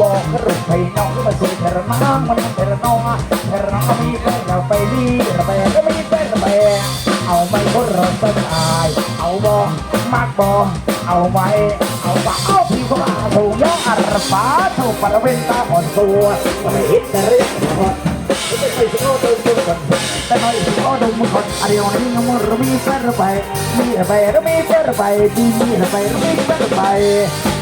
บอกกรุไปน้องมาสู่เธอน้องมันเธอน้องเธอน้องมีแฟนเราไปดีระเบิดก็มีแฟนระเบิดเอาไม่คนเราสบายเอาบอกมากบอกเอาไว้เอาปากเอาพี่ก็มาถูกย่ออัรฟ้าถูกปรเวนตาอ่อนตัวไม่ฮิตแต่เรียกคนไม่ใช่สิ่งที่เราต้องการแต่น้อยสิ่งที่เราต้องการอะไรอย่างนี้มันเรมีแฟระบายมีระบายรมีแฟระบายดีมีระบายรมีแฟระบาย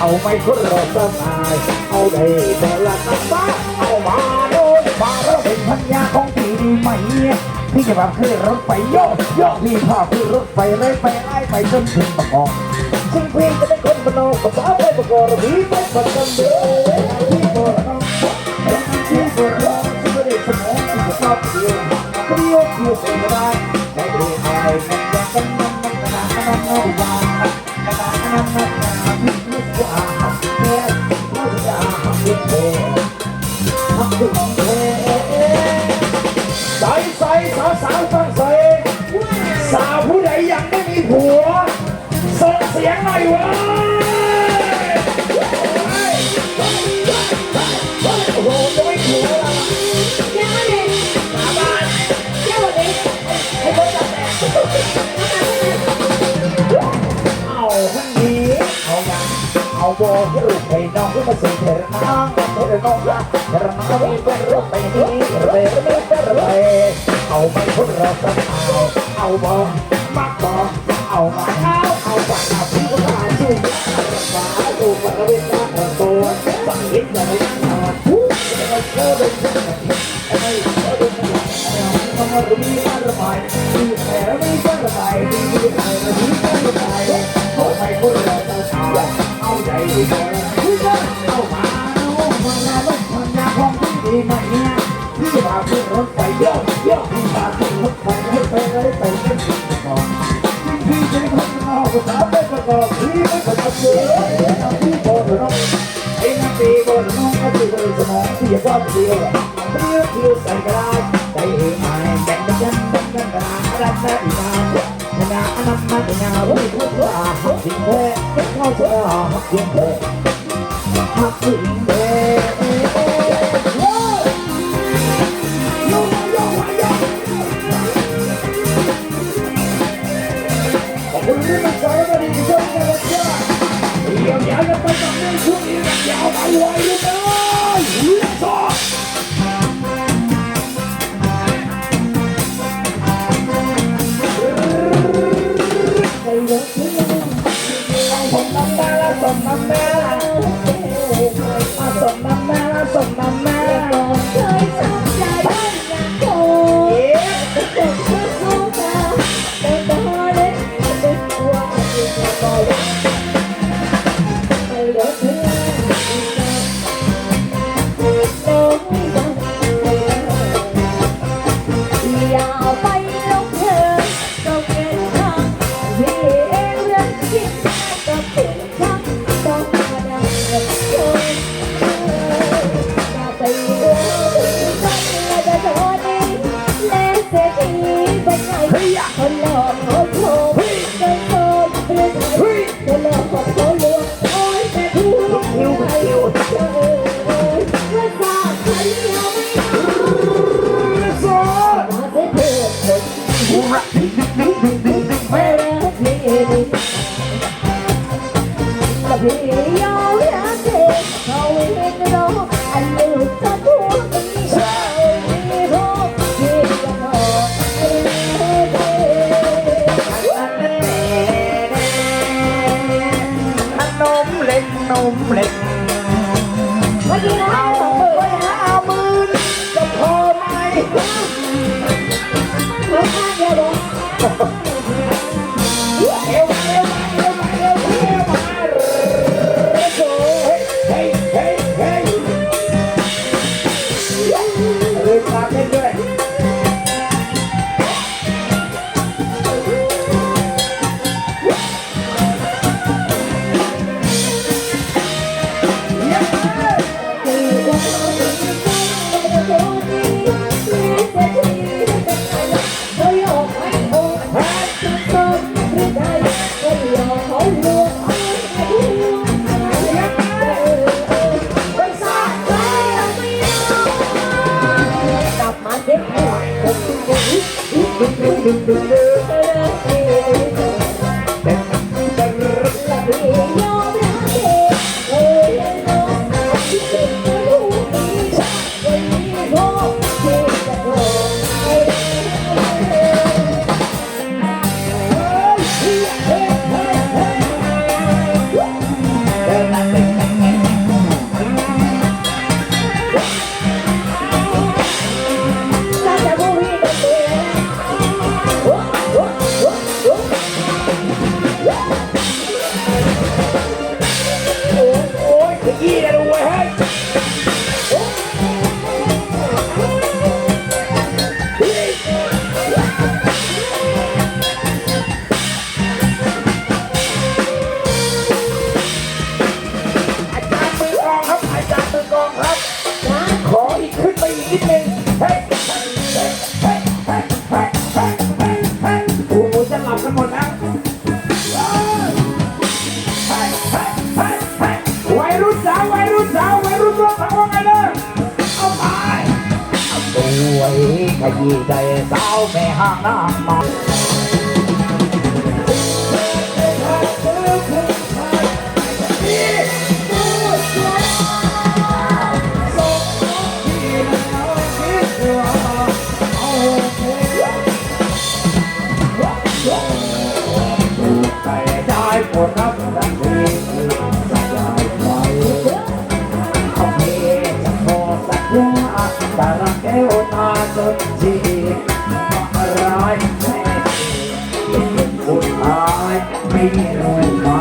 เอาไม่คนเราสบายเอาไปแต่ละน้ำตาเอามาโดนมาเราเป็นพันยาของพี่ดีไหมพี่จะมาขึ้นรถไฟโยกโยกพี่พาขึ้นรถไฟเลยไปไล่ไปจนถึงประกอบซึ่งพี่จะเป็นคนมโนภาษาไปประกอบพี่ไม่ประกันเด้อพี่บอกน้องพี่บอกน้องไม่ได้สมองที่จะชอบเดียวเดียวเดียวเป็นได้ไม่ได้ใครมันจะเป็นมันมันขนาดนั้นนั้น ใสใสสาวสาวฟังใสสาวผู้ใดยังไม่มีผัวส่งเสียงหน่อยวะโอ้โหจะไม่ผัวยังไม่ได้สาบานแค่วันนี้ให้คนจับแตเอาทั้งนี้เอายังเอาโบกรูปไปน้องขึ้นมาสู่เธอน้องเธอน้อง เธอน้องมีเป็นรูปไปนี้เรไม่เป็นไเอาไม่คนเราสบายเอาบอมักบอเอามาเอาเอาปากเอาพี่ก็มาสู้ฟ้าดูปากเวทนาของตัวสังเกตอย่างนี้นะผู้จะมาโชว์เป็นอะไรก็ดูมันมันมีอะไรไปมีแต่ไม่เป็นไรดีอะไรดี อนพี่จะคนนอกก็ตามไปประกอบพี่ไม่ประกอบเลยเอาพี่โบนน้องไอ้นักตีโบนน้องก็ตีบนสมองพี่อย่าว่าเดียวเดียวเดียวใส่กระดาษใจเองไม่แบ่งกันยันแบ่งกันกระดาษกระดาษอีกนานนาอันนั้นมันเป็นยาวิ่งทั่วทั่วหักสิ่งแท้เข้าเจอหักสิ่งแท้หักสิ่งแท้ คุณที่มาใส่มาดีที่สุดนะจ๊ะเดี๋ยวเดี๋ยวจะไปทำในช่วงนี้นยาวเอาไว้เลยน ค เบวรุ่สาววรุ่สาววรุ่นรถสาวไงเลยอาไปเตัวไอ้ขยี้ใจสาวไม่ห้างน้ำมา We're